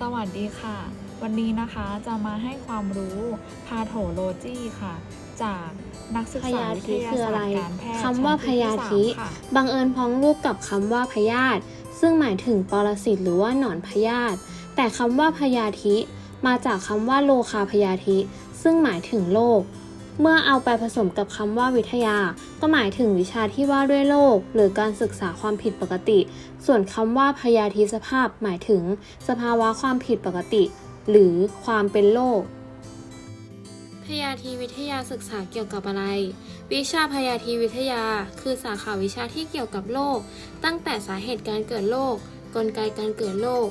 สวัสดีค่ะ วันนี้นะคะจะมาให้ความรู้พาโถโลจีค่ะ จากนักศึกพษายาวิทธิยาคือศาอะสไรตร์การแพทย์คำว่าพชั้นปียาที่ธิสามค่ะบังเอิญพ้องรูปกับคำว่าพยาธิซึ่งหมายถึงปรสิตหรือว่าหนอนพยาธิแต่คำว่าพยาธิมาจากคำว่าโลคาพยาธิซึ่งหมายถึงโรคเมื่อเอาไปผสมกับคำว่าวิทยา ก็หมายถึงวิชาที่ว่าด้วยโรคหรือการศึกษาความผิดปกติ ส่วนคำว่าพยาธิสภาพ หมายถึง สภาวะความผิดปกติ หรือความเป็นโรคพยาธิวิทยาศึกษาเกี่ยวกับอะไร วิชาพยาธิวิทยา คือสาขาวิชาที่เกี่ยวกับโรคตั้งแต่สาเหตุการเกิดโรคกลไกการเกิดโรค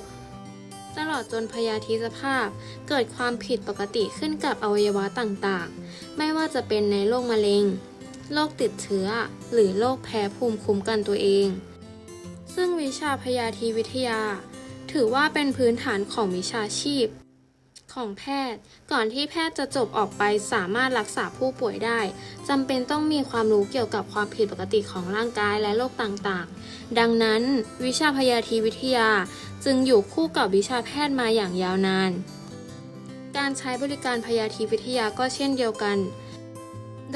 ตลอดจนพยาธิสภาพ เกิดความผิดปกติขึ้นกับอวัยวะต่างๆ ไม่ว่าจะเป็นในโรคมะเร็ง โรคติดเชื้อ หรือโรคแพ้ภูมิคุ้มกันตัวเอง ซึ่งวิชาพยาธิวิทยา ถือว่าเป็นพื้นฐานของวิชาชีพ ของแพทย์ ก่อนที่แพทย์จะจบออกไปสามารถรักษาผู้ป่วยได้จำเป็นต้องมีความรู้เกี่ยวกับความผิดปกติของร่างกายและโรคต่างๆ ดังนั้น วิชาพยาธิวิทยาจึงอยู่คู่กับวิชาแพทย์มาอย่างยาวนานการใช้บริการพยาธิวิทยาก็เช่นเดียวกัน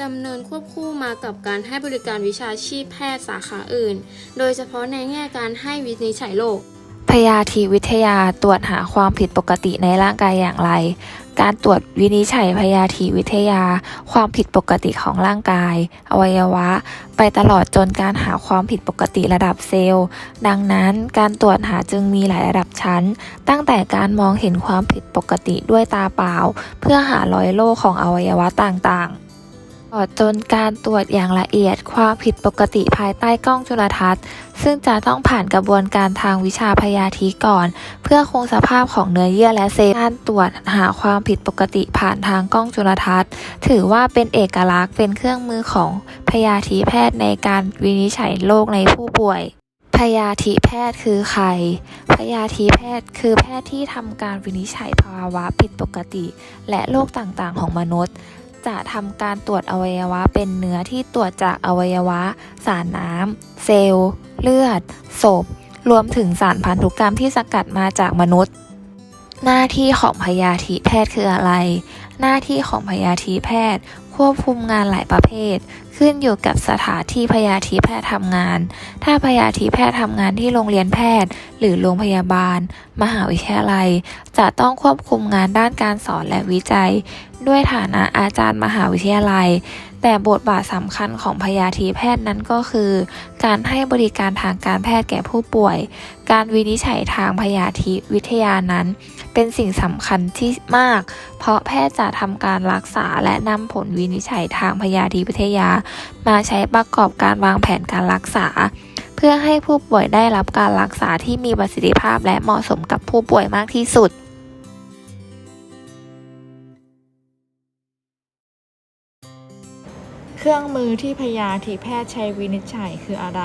ดำเนินควบคู่มากับการให้บริการวิชาชีพแพทย์สาขาอื่น โดยเฉพาะในแง่การให้วินิจฉัยโรคพยาธิวิทยาตรวจหาความผิดปกติในร่างกายอย่างไร การตรวจวินิจฉัยพยาธิวิทยา ความผิดปกติของร่างกาย อวัยวะ ไปตลอดจนการหาความผิดปกติระดับเซลล์ ดังนั้นการตรวจหาจึงมีหลายระดับชั้น ตั้งแต่การมองเห็นความผิดปกติด้วยตาเปล่า เพื่อหารอยโรคของอวัยวะต่างๆ ตลอดจนการตรวจอย่างละเอียดความผิดปกติภายใต้กล้องจุลทรรศน์ ซึ่งจะต้องผ่านกระบวนการทางวิชาพยาธิก่อน เพื่อคงสภาพของเนื้อเยื่อและเซลล์การตรวจหาความผิดปกติผ่านทางกล้องจุลทรรศน์ ถือว่าเป็นเอกลักษณ์เป็นเครื่องมือของพยาธิแพทย์ในการวินิจฉัยโรคในผู้ป่วยพยาธิแพทย์คือใคร พยาธิแพทย์คือแพทย์ที่ทำการวินิจฉัยภาวะผิดปกติ และโรคต่างๆ ของมนุษย์ จะทำการตรวจอวัยวะเป็นเนื้อที่ตรวจจากอวัยวะ สารน้ำเซลล์ เลือด ศพ รวมถึงสารพันธุกรรมที่สกัดมาจากมนุษย์ หน้าที่ของพยาธิแพทย์คืออะไร หน้าที่ของพยาธิแพทย์ ควบคุมงานหลายประเภท ขึ้นอยู่กับสถานที่พยาธิแพทย์ทำงาน ถ้าพยาธิแพทย์ทำงานที่โรงเรียนแพทย์ หรือโรงพยาบาล มหาวิทยาลัย จะต้องควบคุมงานด้านการสอนและวิจัย ด้วยฐานะอาจารย์มหาวิทยาลัย แต่บทบาทสำคัญของพยาธิแพทย์นั้นก็คือ การให้บริการทางการแพทย์แก่ผู้ป่วย การวินิจฉัยทางพยาธิวิทยานั้น เป็นสิ่งสำคัญที่มาก เพราะแพทย์จะทำการรักษาและนำผลวินิจฉัยทางพยาธิวิทยามาใช้ประกอบการวางแผนการรักษา เพื่อให้ผู้ป่วยได้รับการรักษาที่มีประสิทธิภาพและเหมาะสมกับผู้ป่วยมากที่สุดเครื่องมือที่พยาธิแพทย์ใช้วินิจฉัยคืออะไร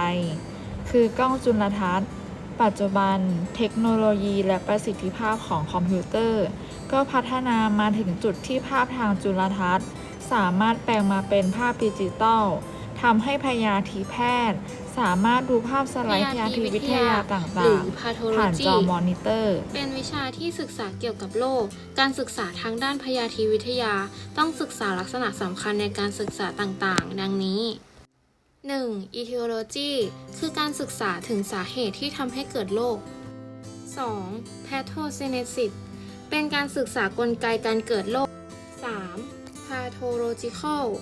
คือกล้องจุลทรรศน์ ปัจจุบัน เทคโนโลยีและประสิทธิภาพของคอมพิวเตอร์ ก็พัฒนามาถึงจุดที่ภาพทางจุลทรรศน์ สามารถแปลงมาเป็นภาพดิจิตอลทำให้พยาธิแพทย์ สามารถดูภาพสไลด์พยาธิวิทยาต่หรืางอๆผ่านจอ pathology มอนิเตอร์ เป็นวิชาที่ศึกษาเกี่ยวกับโรค การศึกษาทางด้านพยาธิวิทยา ต้องศึกษาลักษณะสำคัญในการศึกษาต่างๆ ดังนี้ 1. etiology คือการศึกษาถึงสาเหตุที่ทำให้เกิดโรค 2. pathogenesis เป็นการศึกษากลไกการเกิดโรค 3. pathological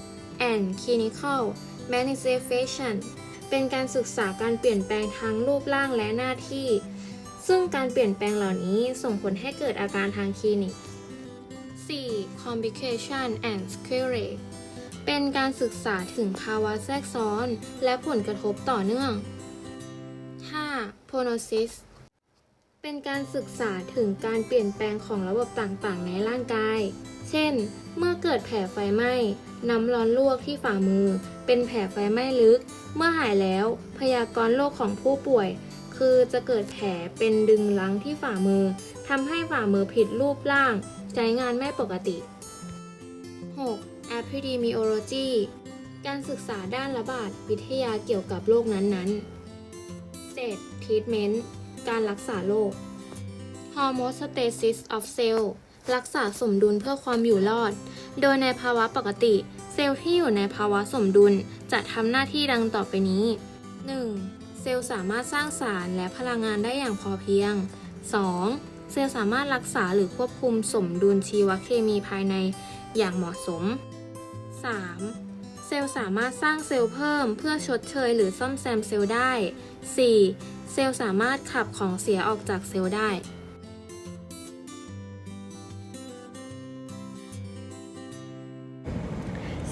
and clinical manifestation เป็นการศึกษาการเปลี่ยนแปลงทางรูปร่างและหน้าที่ ซึ่งการเปลี่ยนแปลงเหล่านี้ส่งผลให้เกิดอาการทางคลินิก 4. complication and sequelae เป็นการศึกษาถึงภาวะแทรกซ้อน และผลกระทบต่อเนื่อง 5. prognosis เป็นการศึกษาถึงการเปลี่ยนแปลงของระบบต่างๆ ในร่างกาย เช่น เมื่อเกิดแผลไฟไหม้ น้ำร้อนลวกที่ฝ่ามือ เป็นแผลไฟไหม้ลึก เมื่อหายแล้ว พยากรณ์โรคของผู้ป่วย คือจะเกิดแผลเป็นดึงลังที่ฝ่ามือทำให้ฝ่ามือผิดรูปร่าง ใช้งานไม่ปกติ 6. epidemiology การศึกษาด้านระบาดวิทยาเกี่ยวกับโรคนั้นๆ 7. treatment การรักษาโรค Homeostasis of cell รักษาสมดุลเพื่อความอยู่รอด โดยในภาวะปกติ เซลล์ที่อยู่ในภาวะสมดุลจะทำหน้าที่ดังต่อไปนี้ 1. เซลล์สามารถสร้างสารและพลังงานได้อย่างพอเพียง 2. เซลล์สามารถรักษาหรือควบคุมสมดุลชีวเคมีภายในอย่างเหมาะสม 3. เซลล์สามารถสร้างเซลล์เพิ่มเพื่อชดเชยหรือซ่อมแซมเซลล์ได้ 4. เซลล์สามารถขับของเสียออกจากเซลล์ได้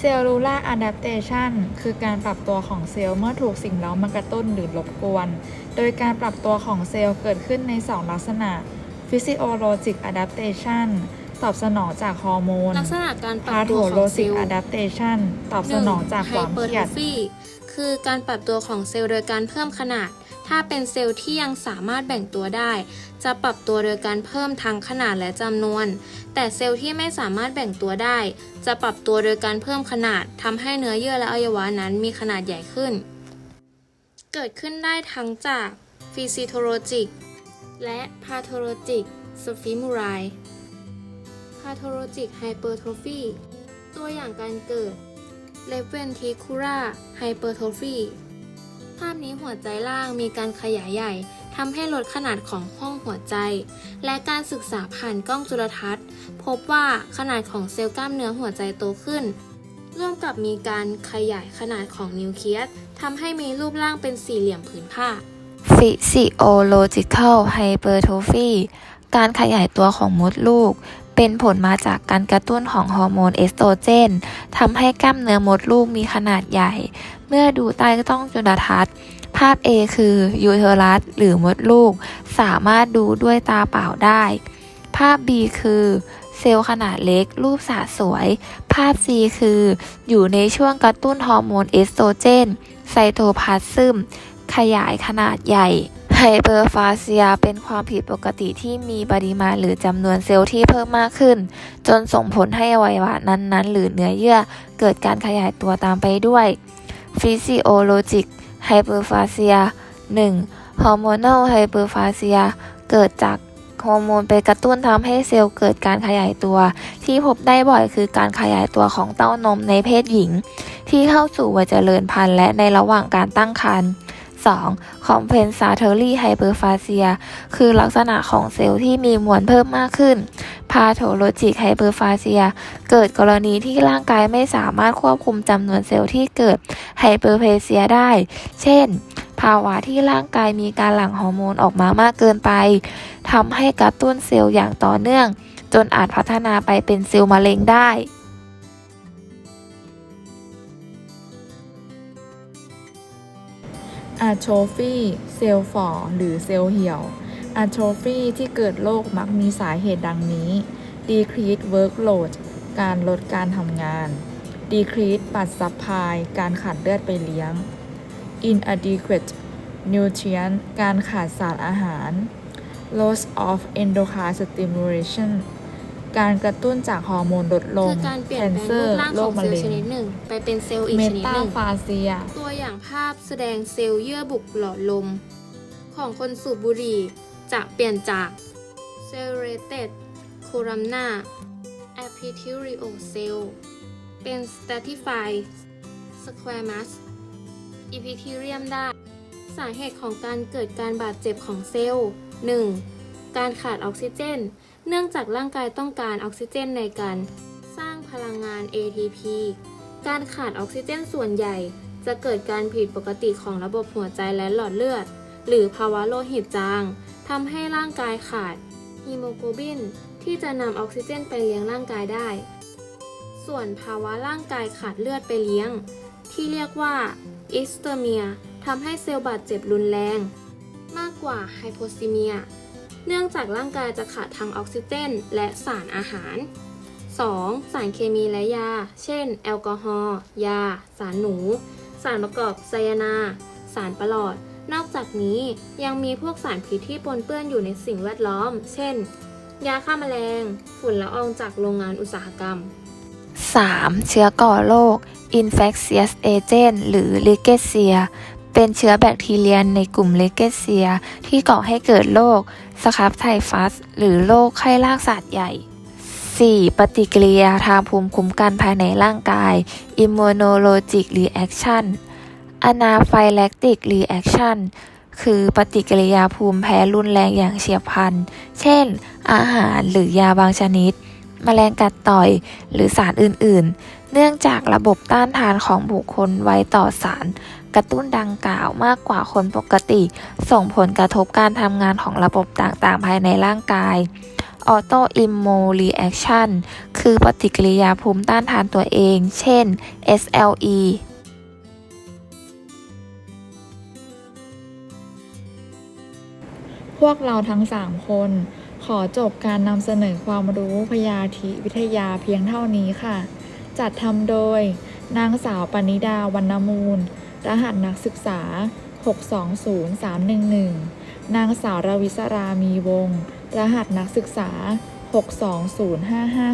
เซลลูลาร์อะดัปเตชันคือการปรับตัวของเซลล์เมื่อถูกสิ่งเร้ามากระตุ้นหรือรบกวน โดยการปรับตัวของเซลล์เกิดขึ้นใน 2 ลักษณะ Physiologic Adaptation ตอบสนองจากฮอร์โมน ลักษณะการปรับตัวของเซ Pathologic ลล์ Adaptation ตอบสนองจากความเครียดไฮเปอร์โทฟีคือการปรับตัวของเซลล์โดยการเพิ่มขนาด ถ้าเป็นเซลล์ที่ยังสามารถแบ่งตัวได้ จะปรับตัวโดยการเพิ่มทั้งขนาดและจำนวน แต่เซลล์ที่ไม่สามารถแบ่งตัวได้ จะปรับตัวโดยการเพิ่มขนาดทำให้เนื้อเยื่อและอวัยวะนั้นมีขนาดใหญ่ขึ้น เกิดขึ้นได้ทั้งจากฟิสิโทโลจิกและพาโทโลจิกสฟิมูไร pathologic hypertrophy ตัวอย่างการเกิด left ventricular hypertrophy ภาพนี้หัวใจล่างมีการขยายใหญ่ทำให้ลดขนาดของห้องหัวใจ และการศึกษาผ่านกล้องจุลทรรศน์ พบว่าขนาดของเซลล์กล้ามเนื้อหัวใจโตขึ้น ร่วมกับมีการขยายขนาดของนิวเคลียสทำให้มีรูปร่างเป็นสี่เหลี่ยมผืนผ้า Physiological hypertrophy การขยายตัวของมดลูก เป็นผลมาจากการกระตุ้นของฮอร์โมนเอสโตรเจนทำให้กล้ามเนื้อมดลูกมีขนาดใหญ่ เมื่อดูใต้กล้องจุลทรรศน์ ภาพ A คือยูเทอรัสหรือมดลูก สามารถดูด้วยตาเปล่าได้ ภาพ B คือเซลล์ขนาดเล็กรูปสาสวย ภาพ C คืออยู่ในช่วงกระตุ้นฮอร์โมนเอสโตรเจน ไซโตพลาซึม ขยายขนาดใหญ่ ไฮเปอร์ฟาเซียเป็นความผิดปกติที่มีปริมาณหรือจำนวนเซลล์ที่เพิ่มมากขึ้น จนส่งผลให้อวัยวะนั้นๆ หรือเนื้อเยื่อเกิดการขยายตัวตามไปด้วย Physiologic Hyperphagia 1. Hormonal Hyperphagia เกิดจากฮอร์โมนไปกระตุ้นทำให้เซลล์เกิดการขยายตัว ที่พบได้บ่อยคือการขยายตัวของเต้านมในเพศหญิง ที่เข้าสู่วัยเจริญพันธุ์และในระหว่างการตั้งครรภ์ 2. compensatory hyperphagia คือลักษณะของเซลล์ที่มีมวลเพิ่มมากขึ้น pathologic hyperphagia เกิดกรณีที่ร่างกายไม่สามารถควบคุมจำนวนเซลล์ที่เกิด hyperphagia ได้ เช่น ภาวะที่ร่างกายมีการหลั่งฮอร์โมนออกมามากเกินไปทำให้กระตุ้นเซลล์อย่างต่อเนื่อง จนอาจพัฒนาไปเป็นเซลล์มะเร็งได้ อะโทฟีเซลล์ฝ่อหรือเซลล์เหี่ยวอะโทฟีที่เกิดโรคมักมีสาเหตุดังนี้ decrease workload การลดการทำงาน decrease ปัดซับพายการขาดเลือดไปเลี้ยง inadequate nutrient การขาดสารอาหาร loss of endocrine stimulation การกระตุ้นจากฮอร์โมนลดลคืงอการเปลี่ยแคนนแปลงเซอรูปร์ร่างโรขอคงมะเซลเร็ล์งชนิดหนึ่ง ไปเป็นเซลล์อีกเมชนิดตาหนึ่งฟาเซีย ตัวอย่างภาพแสดงเซลล์เยื่อบุหลอดลม ของคนสูบบุหรี่จะเปลี่ยนจาก Serrated columnar epithelial cell เป็น stratified squamous epithelium ได้ สาเหตุของการเกิดการบาดเจ็บของเซลล์ 1. การขาดออกซิเจน เนื่องจากร่างกายต้องการออกซิเจนในการสร้างพลังงาน ATP การขาดออกซิเจนส่วนใหญ่ จะเกิดการผิดปกติของระบบหัวใจและหลอดเลือด หรือภาวะโลหิตจางทำให้ร่างกายขาดฮีโมโกลบิน ที่จะนำออกซิเจนไปเลี้ยงร่างกายได้ ส่วนภาวะร่างกายขาดเลือดไปเลี้ยง ที่เรียกว่าอิสเตเมียทำให้เซลล์บาดเจ็บรุนแรง มากกว่าไฮโพซิเมีย เนื่องจากร่างกายจะขาดทางออกซิเจน และสารอาหาร 2. สารเคมีและยา เช่น แอลกอฮอล์ ยา สารหนู สารประกอบไซยานา สารประหลอด นอกจากนี้ยังมีพวกสารพิษที่ปนเปื้อนอยู่ในสิ่งแวดล้อม เช่น ยาฆ่าแมลง ฝุ่นละอองจากโรงงานอุตสาหกรรม 3. เชื้อก่อโรค infectious agent หรือ Rickettsia เป็นเชื้อแบคทีเรียในกลุ่มเลเกเซีย ที่ก่อให้เกิดโรคสครับไทฟัส หรือโรคไข้ลากสัตว์ใหญ่ 4. ปฏิกิริยาทางภูมิคุ้มกันภายในร่างกาย immunologic reaction anaphylactic reaction คือปฏิกิริยาภูมิแพ้รุนแรงอย่างเฉียบพลัน เช่น อาหารหรือยาบางชนิดแมลงกัดต่อยหรือสารอื่น ๆ เนื่องจากระบบต้านทานของบุคคลไวต่อสาร กระตุ้นดังกล่าวมากกว่าคนปกติ ส่งผลกระทบการทำงานของระบบต่างๆ ภายในร่างกายออโตอิม r ร e a c t i o n คือปฏิกิริยาภูมิต้านทานตัวเอง เช่น SLE พวกเราทั้ง 3 คน ขอจบการนำเสนอความรู้พยาธิวิทยาเพียงเท่านี้ค่ะ จัดทำโดย นางสาวปณิดาวรรณมูล รหัสนักศึกษา 620311 นางสาวราวิศรามีวง รหัสนักศึกษา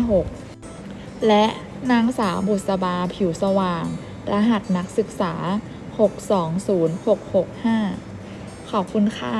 620556 และนางสาวบุษบาผิวสว่าง รหัสนักศึกษา 620665 ขอบคุณค่ะ